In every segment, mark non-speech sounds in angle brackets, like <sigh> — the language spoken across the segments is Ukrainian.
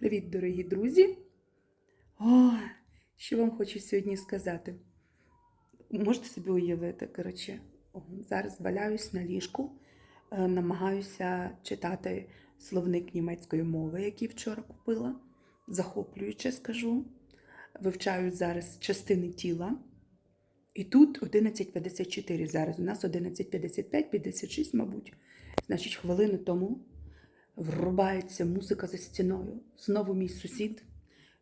Привіт, дорогі друзі! О, що вам хочу сьогодні сказати? Можете собі уявити, коротше, зараз валяюсь на ліжку, е, намагаюся читати словник німецької мови, який вчора купила. Захоплююче скажу. Вивчаю зараз частини тіла. І тут 11.54 зараз. У нас 11.55, 56, мабуть. Значить, хвилину тому врубається музика за стіною. Знову мій сусід.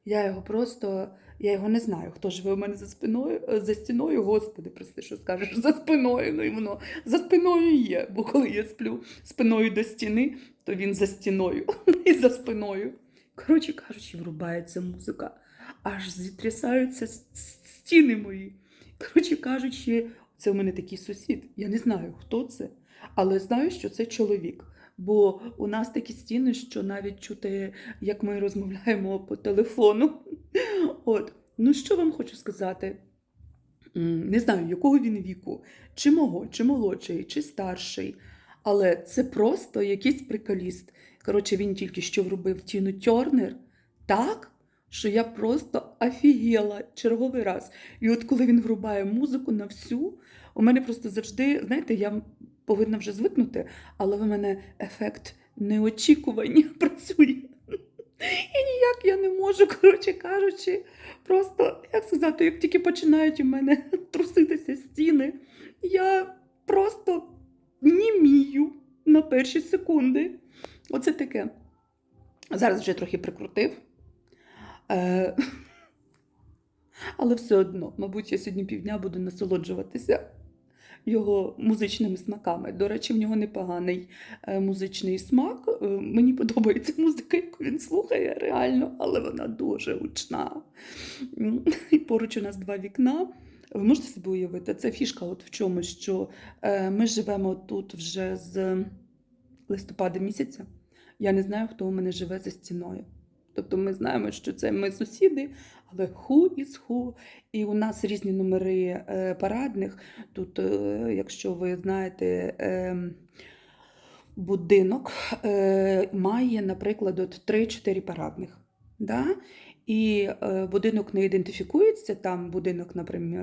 Я його просто, я його не знаю, хто живе у мене за спиною, е, за стіною, господи, прости, що скажеш, за спиною. Ну і воно за спиною є. Бо коли я сплю спиною до стіни, то він за стіною <laughs> і за спиною. Коротше кажучи, врубається музика. Аж зітрясаються стіни мої. Коротше кажучи, це у мене такий сусід. Я не знаю, хто це, але знаю, що це чоловік. Бо у нас такі стіни, що навіть чути, як ми розмовляємо по телефону. <laughs> От, ну що вам хочу сказати? Не знаю, якого він віку, чи мого, чи молодший, чи старший. Але це просто якийсь приколіст. Коротше, він тільки що вробив Тіну Тьорнер так, що я просто офігела черговий раз. І от коли він врубає музику на всю, у мене просто завжди, знаєте, я повинна вже звикнути, але в мене ефект неочікування <laughs> працює. І ніяк я не можу, коротше кажучи, просто, як сказати, як тільки починають у мене <laughs> труситися стіни, я просто німію на перші секунди. Оце таке. Зараз вже трохи прикрутив. Е, <laughs> Але все одно, мабуть, я сьогодні півдня буду насолоджуватися його музичними смаками. До речі, в нього непоганий е, музичний смак. Е, Мені подобається музика, яку він слухає реально, але вона дуже гучна. І поруч у нас два вікна. Ви можете собі уявити, це фішка от в чому, що е, ми живемо тут вже з листопада місяця. Я не знаю, хто у мене живе за стіною. Тобто ми знаємо, що це ми сусіди, але ху із ху. І у нас різні номери е, парадних. Тут, е, якщо ви знаєте, е, будинок е, має, наприклад, от 3-4 парадних. Да? І будинок не ідентифікується, там будинок,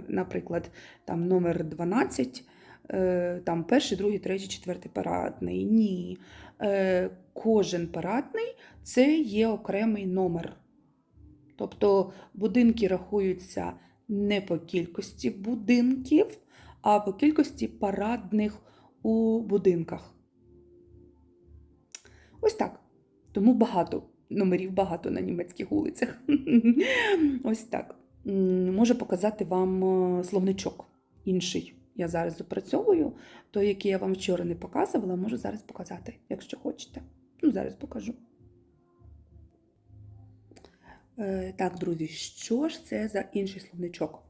наприклад, там номер 12, е, там перший, другий, третій, четвертий парадний. Ні. Кожен парадний це є окремий номер. Тобто будинки рахуються не по кількості будинків, а по кількості парадних у будинках. Ось так. Тому багато номерів багато на німецьких вулицях. <laughs> Ось так. Можу показати вам е, словничок інший. Я зараз опрацьовую, той, який я вам вчора не показувала, можу зараз показати, якщо хочете. Ну, зараз покажу. Е, Так, друзі, що ж це за інший словничок?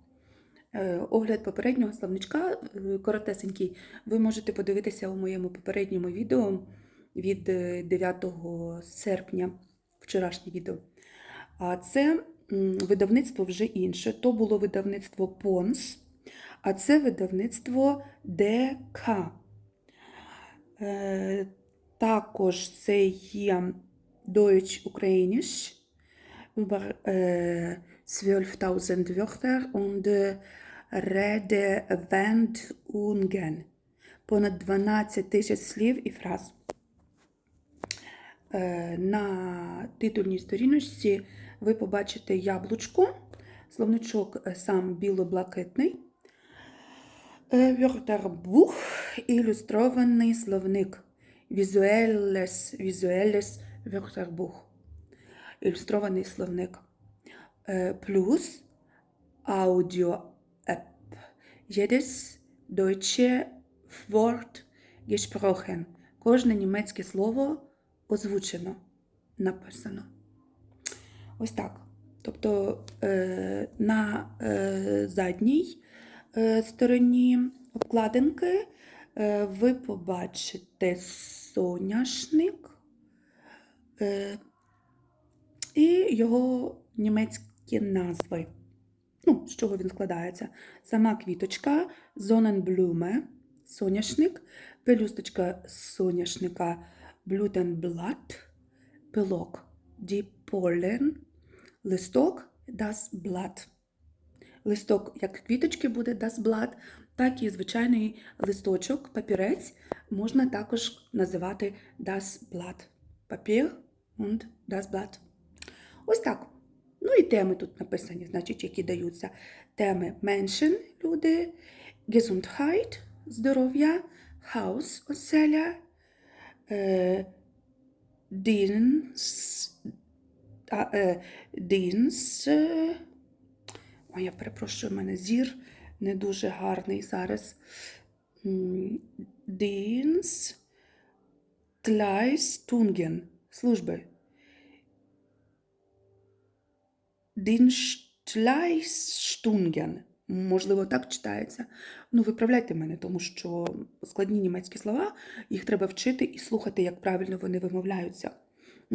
Е, Огляд попереднього словничка е, коротесенький. Ви можете подивитися у моєму попередньому відео від е, 9 серпня, вчорашнє відео. А це видавництво вже інше. То було видавництво Понс, а це видавництво ДК. Е, Також це є Deutsch Ukrainisch über äh, 12.000 Wörter und äh, Redewendungen. Понад 12 тисяч слів і фраз. Е, На титульній сторіночці ви побачите яблучко, словничок е, сам біло-блакитний, Е, Wörterbuch, ілюстрований словник. Visuelles, visuelles Wörterbuch. Ілюстрований словник. Е, Плюс Audio-App. Jedes deutsche Wort gesprochen. Кожне німецьке слово озвучено, написано. Ось так. Тобто е, на е, задній стороні обкладинки ви побачите соняшник е, і його німецькі назви. Ну, з чого він складається? Сама квіточка, Sonnenblume, соняшник, пелюсточка соняшника Blütenblatt, пилок die Pollen. Листок das Blatt. Листок, як квіточки буде das так і звичайний листочок, папірець, можна також називати das Blatt. Papier und das Blatt. Ось так. Ну і теми тут написані, значить, які даються. Теми Menschen, люди, Gesundheit, здоров'я, Haus, оселя, Dienst, е, Dienst, е, Ой, я перепрошую, у мене зір не дуже гарний зараз. М, Dienst, Leistungen, служби. Dienstleistungen. Можливо, так читається. Ну, виправляйте мене, тому що складні німецькі слова, їх треба вчити і слухати, як правильно вони вимовляються.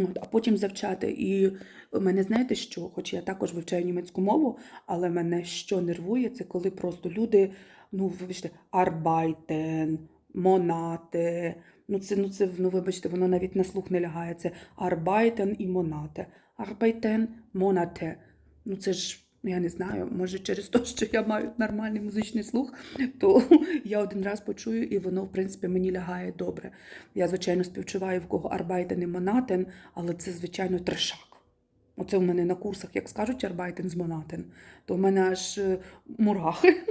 От, а потім завчати. І мене знаєте що? Хоч я також вивчаю німецьку мову, але мене що нервує, це коли просто люди, ну, вибачте, арбайтен, монате. Ну, це, ну, це, ну, вибачте, воно навіть на слух не лягає. Це арбайтен і монате. Арбайтен, монате. Ну, це ж, я не знаю, може через те, що я маю нормальний музичний слух, то я один раз почую, і воно, в принципі, мені лягає добре. Я, звичайно, співчуваю, в кого Арбайден і монатен, але це, звичайно, трешак. Оце у мене на курсах, як скажуть Арбайден з монатен, то в мене аж е, мурахи.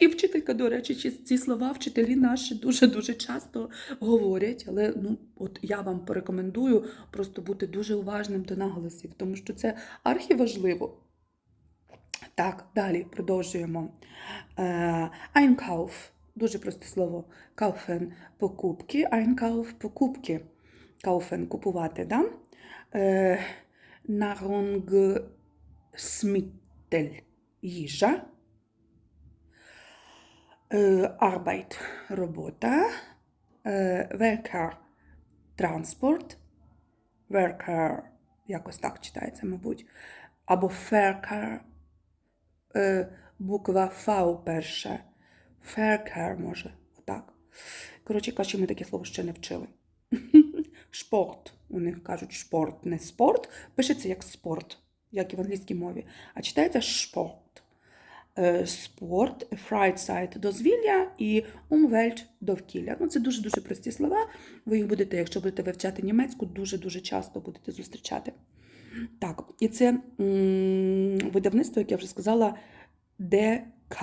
І вчителька, до речі, ці- слова вчителі наші дуже-дуже часто говорять, але ну, от я вам порекомендую просто бути дуже уважним до наголосів, тому що це архіважливо. Так, далі продовжуємо. Е, Einkauf. Дуже просте слово. Kaufen – покупки. Einkauf – покупки. Kaufen – купувати, да? Е, Nahrungsmittel – їжа. Е, Arbeit – робота. Е, Werker – транспорт. Worker – якось так читається, мабуть. Або Verker – е, буква V перша. Verker, може, отак. Коротше кажучи, ми таке слово ще не вчили. <laughs> Шпорт. У них кажуть шпорт, не спорт. Пишеться як спорт, як і в англійській мові. А читається шпорт. Е, Спорт, Freizeit – дозвілля і Umwelt – довкілля. Ну, це дуже-дуже прості слова. Ви їх будете, якщо будете вивчати німецьку, дуже-дуже часто будете зустрічати. Так, і це видавництво, як я вже сказала, ДК.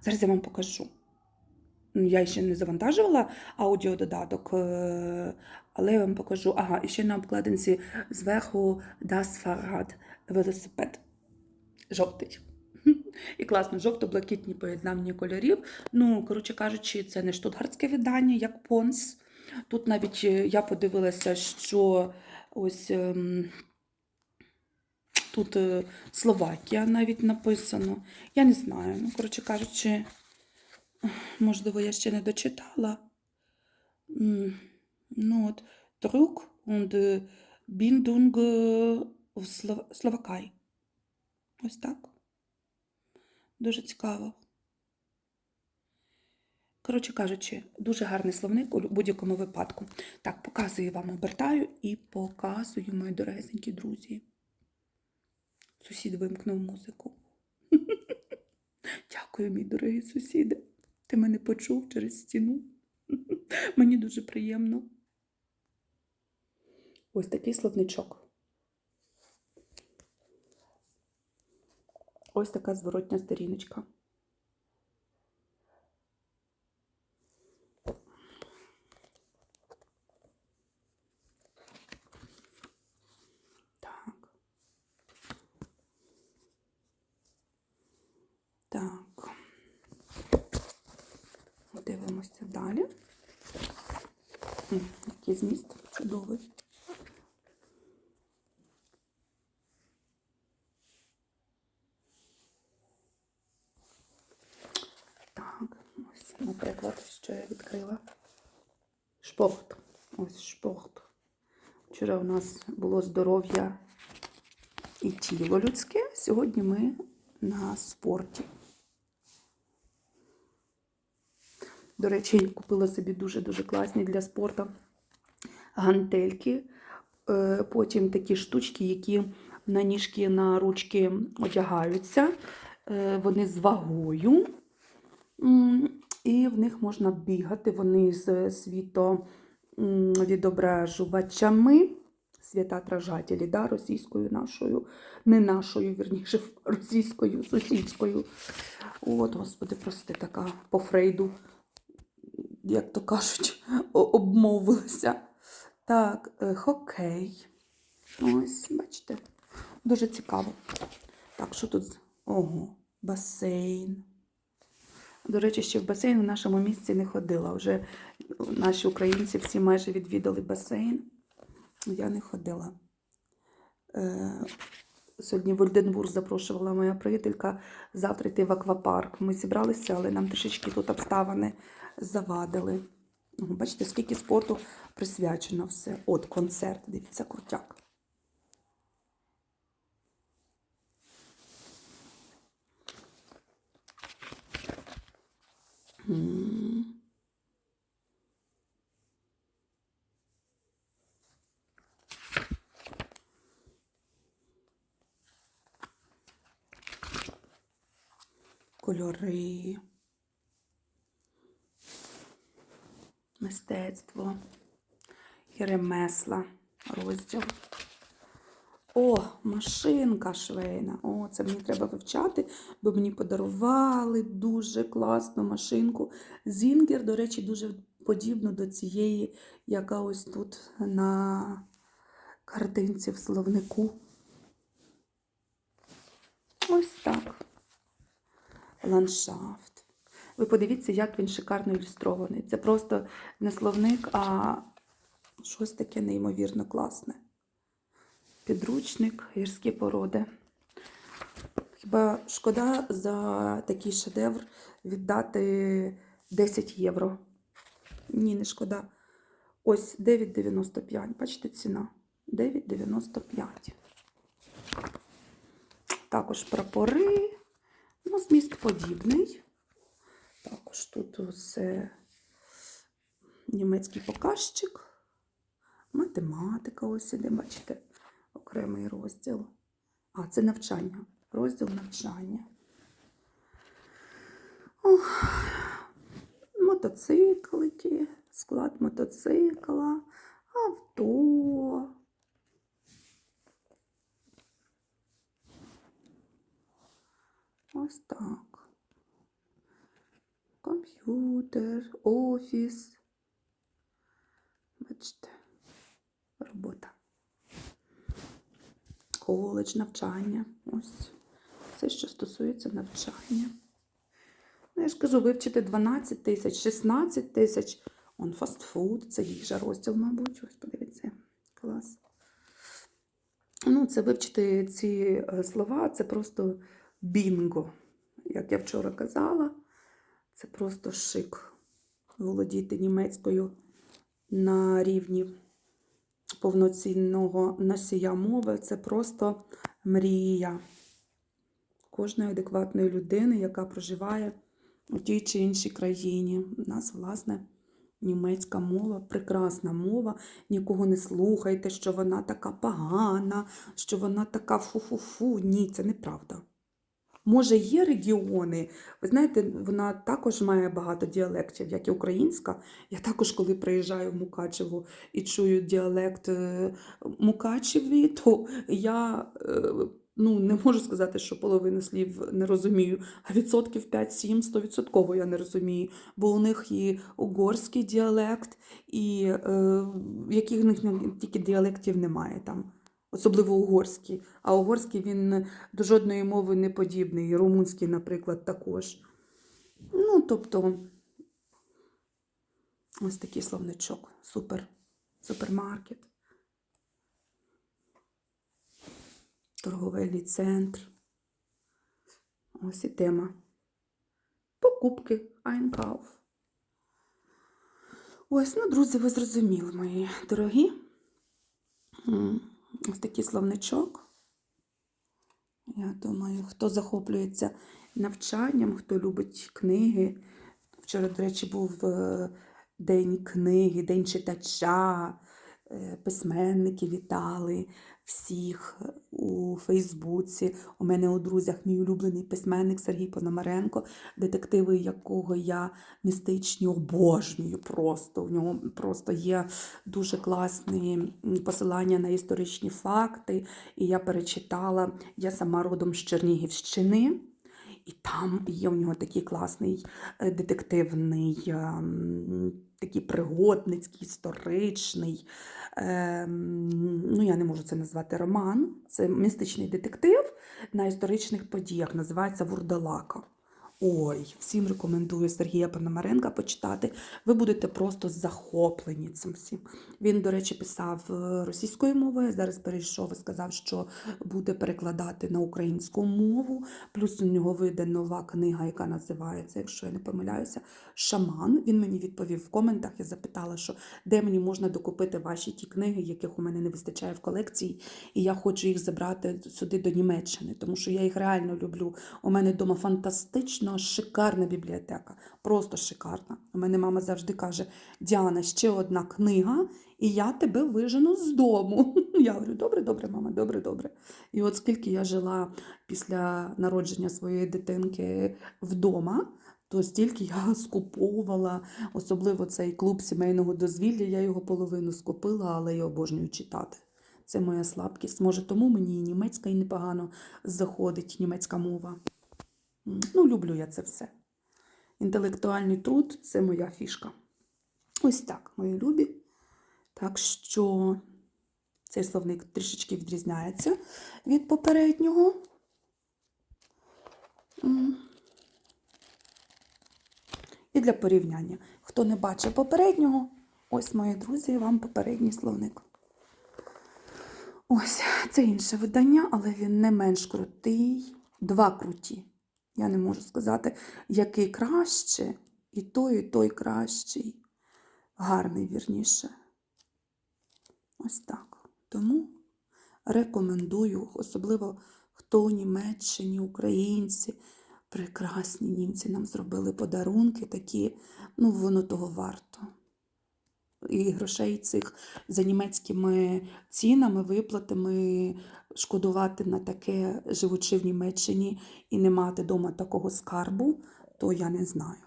Зараз я вам покажу. Ну, Я ще не завантажувала аудіододаток, е, але я вам покажу. Ага, і ще на обкладинці зверху Das Fahrrad велосипед. Жовтий. <laughs> І класно, жовто-блакитні поєднання кольорів. Ну, коротше кажучи, це не штутгартське видання, як Понс. Тут навіть е, я подивилася, що ось ем, тут е, Словакія навіть написано. Я не знаю. Ну, коротше кажучи, <sighs> можливо, я ще не дочитала. Ну, от, Друк und Bindung е, в Слов- Словакай. Ось так. Дуже цікаво. Коротше кажучи, дуже гарний словник у будь-якому випадку. Так, показую вам, обертаю і показую, мої дорогесенькі друзі. Сусід вимкнув музику. <laughs> Дякую, мій дорогий сусіде. Ти мене почув через стіну. <laughs> Мені дуже приємно. Ось такий словничок. Ось така зворотня сторіночка. Так. Так. Дивимося далі. М, Який зміст чудовий. Так, ось, наприклад, що я відкрила. Шпорт. Ось шпорт. Вчора у нас було здоров'я і тіло людське. Сьогодні ми на спорті. До речі, я купила собі дуже-дуже класні для спорту гантельки, е, потім такі штучки, які на ніжки, на ручки одягаються. Е, Вони з вагою. І в них можна бігати. Вони з світовідображувачами, святотражателі, да, російською нашою, не нашою, вірніше, <laughs> російською, сусідською. От, господи, прости, така по Фрейду, як то кажуть, обмовилася. Так, е, хокей. Ось, бачите, дуже цікаво. Так, що тут? Ого, басейн. До речі, ще в басейн в нашому місці не ходила. Вже наші українці всі майже відвідали басейн. Я не ходила. Е, Сьогодні в Ольденбург запрошувала моя приятелька завтра йти в аквапарк. Ми зібралися, але нам трішечки тут обставини завадили. Бачите, скільки спорту присвячено все. От концерт, дивіться, крутяк. Кольори. Мистецтво і ремесла розділ. О, машинка швейна. О, це мені треба вивчати, бо мені подарували дуже класну машинку. Зінгер, до речі, дуже подібно до цієї, яка ось тут на картинці в словнику. Ось так. Ландшафт. Ви подивіться, як він шикарно ілюстрований. Це просто не словник, а щось таке неймовірно класне. Підручник, гірські породи. Хіба шкода за такий шедевр віддати 10 євро? Ні, не шкода. Ось 9,95. Бачите, ціна. 9,95. Також прапори. Ну, зміст подібний. Також тут усе німецький показчик. Математика ось іде, бачите, окремий розділ. А, це навчання. Розділ навчання. О, мотоциклики, склад мотоцикла, авто. Ось так. Комп'ютер, офіс. Бачите, робота. Коледж, навчання. Ось. Все, що стосується навчання. Ну, я ж кажу, вивчити 12 тисяч, 16 тисяч. Он фастфуд, це їжа розділ, мабуть. Ось подивіться. Клас. Ну, це вивчити ці е, слова, це просто бінго. Як я вчора казала, це просто шик. Володіти німецькою на рівні повноцінного носія мови це просто мрія кожної адекватної людини, яка проживає у тій чи іншій країні. У нас, власне, німецька мова, прекрасна мова. Нікого не слухайте, що вона така погана, що вона така фу-фу-фу. Ні, це неправда. Може, є регіони, ви знаєте, вона також має багато діалектів, як і українська. Я також, коли приїжджаю в Мукачево і чую діалект е, Мукачеві, <laughs> то я е, ну, не можу сказати, що половину слів не розумію, а відсотків 5-7 100% я не розумію, бо у них і угорський діалект, і е, яких в них тільки діалектів немає там. Особливо угорський. А угорський він до жодної мови не подібний. Румунський, наприклад, також. Ну, тобто, ось такий словничок. Супер. Супермаркет. Торговельний центр. Ось і тема. Покупки Einkauf. Ось, ну, друзі, ви зрозуміли, мої дорогі. Ось такий словничок. Я думаю, хто захоплюється навчанням, хто любить книги. Вчора, до речі, був е, День книги, День читача. Е, письменники вітали всіх у Фейсбуці. У мене у друзях мій улюблений письменник Сергій Пономаренко, детективи якого я містичні обожнюю просто. У нього просто є дуже класні посилання на історичні факти. І я перечитала, я сама родом з Чернігівщини. І там є у нього такий класний е, детективний, ем, такий пригодницький, історичний. Е, Ну, я не можу це назвати роман. Це містичний детектив на історичних подіях. Називається Вурдалака. Ой, всім рекомендую Сергія Пономаренка почитати. Ви будете просто захоплені цим всім. Він, до речі, писав е, російською мовою. Зараз перейшов і сказав, що буде перекладати на українську мову. Плюс у нього вийде нова книга, яка називається, якщо я не помиляюся, Шаман. Він мені відповів в коментах. Я запитала, що де мені можна докупити ваші ті книги, яких у мене не вистачає в колекції, і я хочу їх забрати сюди до Німеччини, тому що я їх реально люблю. У мене вдома фантастично шикарна бібліотека, просто шикарна. У мене мама завжди каже: Діана, ще одна книга, і я тебе вижену з дому. <laughs> Я говорю, добре, добре, мама, добре, добре. І от скільки я жила після народження своєї дитинки вдома, то стільки я <laughs> скуповувала, особливо цей клуб сімейного дозвілля, я його половину скупила, але я обожнюю читати. Це моя слабкість. Може, тому мені і німецька і непогано заходить німецька мова. Ну, люблю я це все. Інтелектуальний труд це моя фішка. Ось так, мої любі. Так що цей словник трішечки відрізняється від попереднього. І для порівняння. Хто не бачив попереднього, ось, мої друзі, вам попередній словник. Ось, це інше видання, але він не менш крутий. Два круті. Я не можу сказати, який краще, і той, і той кращий. Гарний, вірніше. Ось так. Тому рекомендую, особливо хто Німеччині, українці, прекрасні німці нам зробили подарунки такі, ну, воно того варто. І грошей цих за німецькими цінами, виплатами шкодувати на таке, живучи в Німеччині і не мати вдома такого скарбу, то я не знаю.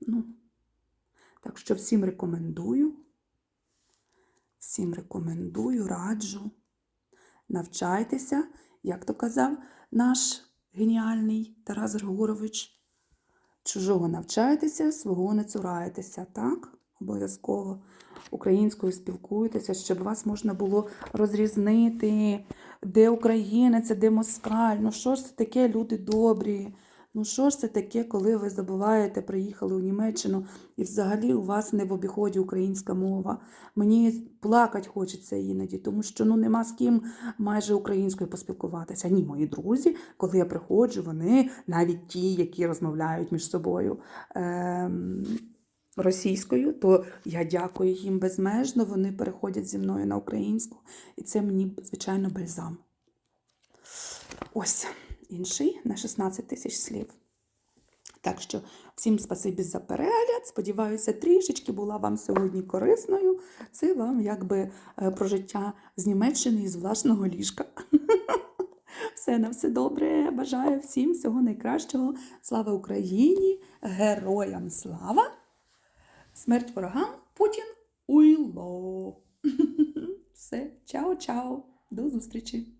Ну, так що всім рекомендую. Всім рекомендую, раджу. Навчайтеся, як то казав наш геніальний Тарас Григорович. Чужого навчайтеся, свого не цурайтеся, так? Обов'язково українською спілкуйтеся, щоб вас можна було розрізнити, де українець, де москаль. Ну що ж це таке, люди добрі? Ну що ж це таке, коли ви забуваєте, приїхали у Німеччину і взагалі у вас не в обіході українська мова. Мені плакать хочеться іноді, тому що ну нема з ким майже українською поспілкуватися. Ні, мої друзі, коли я приходжу, вони навіть ті, які розмовляють між собою. Ем російською, то я дякую їм безмежно. Вони переходять зі мною на українську, і це мені, звичайно, бальзам. Ось інший на 16 тисяч слів. Так що всім спасибі за перегляд. Сподіваюся, трішечки була вам сьогодні корисною. Це вам якби е, про життя з Німеччини і з власного ліжка. <laughs> Все на все добре. Бажаю всім всього найкращого. Слава Україні! Героям слава! Смерть ворогам, Путін уйло. <laughs> Все, чао-чао, до зустрічі!